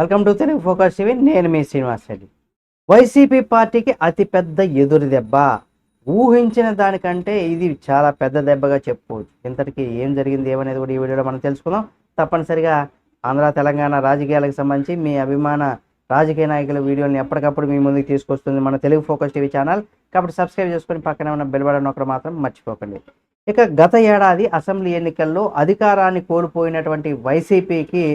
Welcome to Telugu focus TV. నేను మీ Srinivas Reddy. YCP పార్టీకి అతిపెద్ద ఎదురు దెబ్బ. ఊహించిన దానికంటే ఇది చాలా పెద్ద దెబ్బగా చెప్పుకోవచ్చు ఇంతటికి ఏం జరిగింది ఏమనేది కూడా ఈ వీడియోలో మనం తెలుసుకుందాం. తప్పనిసరిగా ఆంధ్ర తెలంగాణ రాజకీయాలకు సంబంధించి మీ అభిమాన రాజకీయ నాయకుల వీడియోని ఎప్పటికప్పుడు మీ ముందుకు తీసుకొస్తుంది మన తెలుగు ఫోకస్ టీవీ ఛానల్. కాబట్టి సబ్స్క్రైబ్ చేసుకొని పక్కనే ఉన్న బెల్ బటన్ ఒకటి మాత్రం మర్చిపోకండి. ఇక గత ఏడాది అసెంబ్లీ ఎన్నికల్లో అధికారాన్ని కోల్పోయినటువంటి వైసీపీకి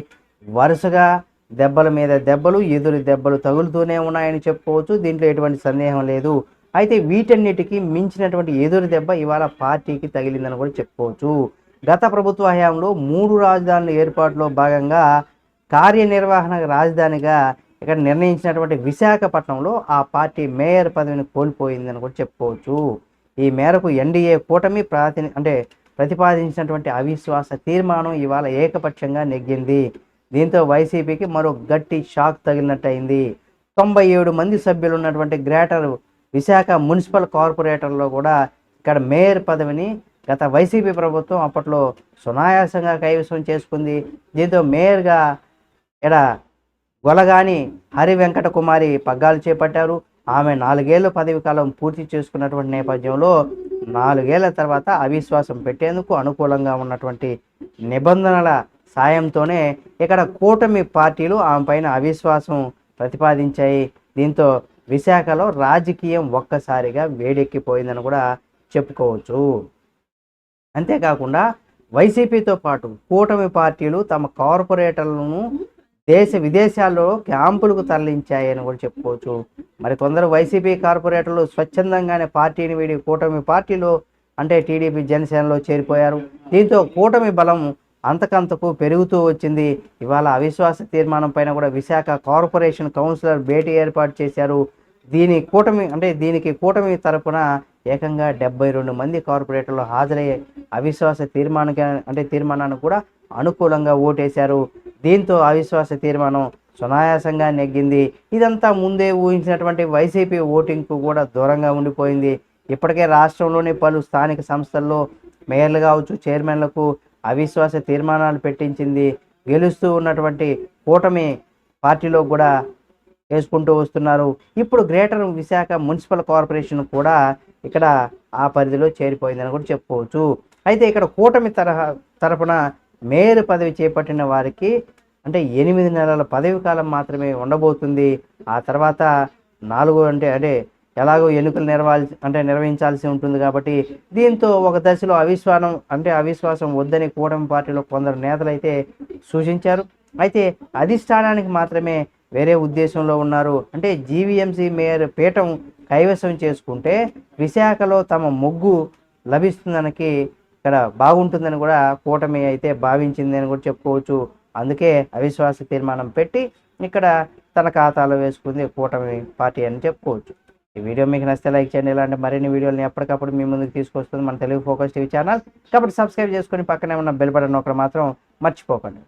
వరుసగా దెబ్బల మీద దెబ్బలు ఎదురు దెబ్బలు తగులుతూనే ఉన్నాయని చెప్పుకోవచ్చు. దీంట్లో ఎటువంటి సందేహం లేదు. అయితే వీటన్నిటికీ మించినటువంటి ఎదురు దెబ్బ ఇవాళ పార్టీకి తగిలిందని కూడా చెప్పుకోవచ్చు. గత ప్రభుత్వ హయాంలో మూడు రాజధానుల ఏర్పాటులో భాగంగా కార్యనిర్వహణ రాజధానిగా ఇక్కడ నిర్ణయించినటువంటి విశాఖపట్నంలో ఆ పార్టీ మేయర్ పదవిని కోల్పోయిందని కూడా చెప్పుకోవచ్చు. ఈ మేరకు ఎన్డీఏ కూటమి ప్రాతి అంటే ప్రతిపాదించినటువంటి అవిశ్వాస తీర్మానం ఇవాళ ఏకపక్షంగా నెగ్గింది. దీంతో వైసీపీకి మరో గట్టి షాక్ తగిలినట్టయింది. తొంభై ఏడు మంది సభ్యులు ఉన్నటువంటి గ్రేటర్ విశాఖ మున్సిపల్ కార్పొరేటర్లో కూడా ఇక్కడ మేయర్ పదవిని గత వైసీపీ ప్రభుత్వం అప్పట్లో సునాయాసంగా కైవసం చేసుకుంది. దీంతో మేయర్గా ఇక్కడ గొలగాని హరి వెంకట కుమారి పగ్గాలు చేపట్టారు. ఆమె నాలుగేళ్ళ పదవి కాలం పూర్తి చేసుకున్నటువంటి నేపథ్యంలో నాలుగేళ్ళ తర్వాత అవిశ్వాసం పెట్టేందుకు అనుకూలంగా ఉన్నటువంటి నిబంధనల సాయంతోనే ఇక్కడ కూటమి పార్టీలు ఆమె పైన అవిశ్వాసం ప్రతిపాదించాయి. దీంతో విశాఖలో రాజకీయం ఒక్కసారిగా వేడెక్కిపోయిందని కూడా చెప్పుకోవచ్చు. అంతేకాకుండా వైసీపీతో పాటు కూటమి పార్టీలు తమ కార్పొరేటర్లను దేశ విదేశాల్లో క్యాంపులకు తరలించాయని కూడా చెప్పుకోవచ్చు. మరి కొందరు వైసీపీ కార్పొరేటర్లు స్వచ్ఛందంగానే పార్టీని వీడి కూటమి పార్టీలో అంటే టీడీపీ జనసేనలో చేరిపోయారు. దీంతో కూటమి బలం అంతకంతకు పెరుగుతూ వచ్చింది. ఇవాళ అవిశ్వాస తీర్మానం పైన కూడా విశాఖ కార్పొరేషన్ కౌన్సిలర్ భేటీ ఏర్పాటు చేశారు. దీని కూటమి అంటే దీనికి కూటమి తరపున ఏకంగా డెబ్బై రెండు మంది కార్పొరేటర్లు హాజరయ్యే అవిశ్వాస తీర్మానానికి అంటే తీర్మానాన్ని కూడా అనుకూలంగా ఓటేశారు. దీంతో అవిశ్వాస తీర్మానం సునాయాసంగా నెగ్గింది. ఇదంతా ముందే ఊహించినటువంటి వైసీపీ ఓటింగ్కు కూడా దూరంగా ఉండిపోయింది. ఇప్పటికే రాష్ట్రంలోని పలు స్థానిక సంస్థల్లో మేయర్లు కావచ్చు చైర్మన్లకు అవిశ్వాస తీర్మానాలు పెట్టించింది గెలుస్తూ ఉన్నటువంటి కూటమి పార్టీలో కూడా వేసుకుంటూ వస్తున్నారు. ఇప్పుడు గ్రేటర్ విశాఖ మున్సిపల్ కార్పొరేషన్ కూడా ఇక్కడ ఆ పరిధిలో చేరిపోయిందని కూడా చెప్పుకోవచ్చు. అయితే ఇక్కడ కూటమి తరహా తరపున మేయర్ పదవి చేపట్టిన వారికి అంటే ఎనిమిది నెలల పదవి కాలం మాత్రమే ఉండబోతుంది. ఆ తర్వాత నాలుగు అంటే అంటే ఎలాగో ఎన్నికలు నిర్వహించ అంటే నిర్వహించాల్సి ఉంటుంది కాబట్టి దీంతో ఒక దశలో అవిశ్వాసం అంటే అవిశ్వాసం వద్దని కూటమి పార్టీలో కొందరు నేతలు అయితే సూచించారు. అయితే అధిష్టానానికి మాత్రమే వేరే ఉద్దేశంలో ఉన్నారు. అంటే జీవీఎంసీ మేయర్ పీఠం కైవసం చేసుకుంటే విశాఖలో తమ మొగ్గు లభిస్తుందనకి ఇక్కడ బాగుంటుందని కూడా కూటమి అయితే భావించింది అని కూడా చెప్పుకోవచ్చు. అందుకే అవిశ్వాస తీర్మానం పెట్టి ఇక్కడ తన ఖాతాలో వేసుకుంది కూటమి పార్టీ అని చెప్పుకోవచ్చు. ఈ వీడియో మీకు నచ్చితే లైక్ చేయండి ఇలాంటి మరిన్ని వీడియోని ఎప్పటికప్పుడు మీ ముందుకు తీసుకొస్తుంది మన తెలుగు ఫోకస్ టీవీ ఛానల్. కాబట్టి సబ్స్క్రైబ్ చేసుకొని పక్కనే ఉన్న బెల్ బటన్ ఒకటి మాత్రం మర్చిపోకండి.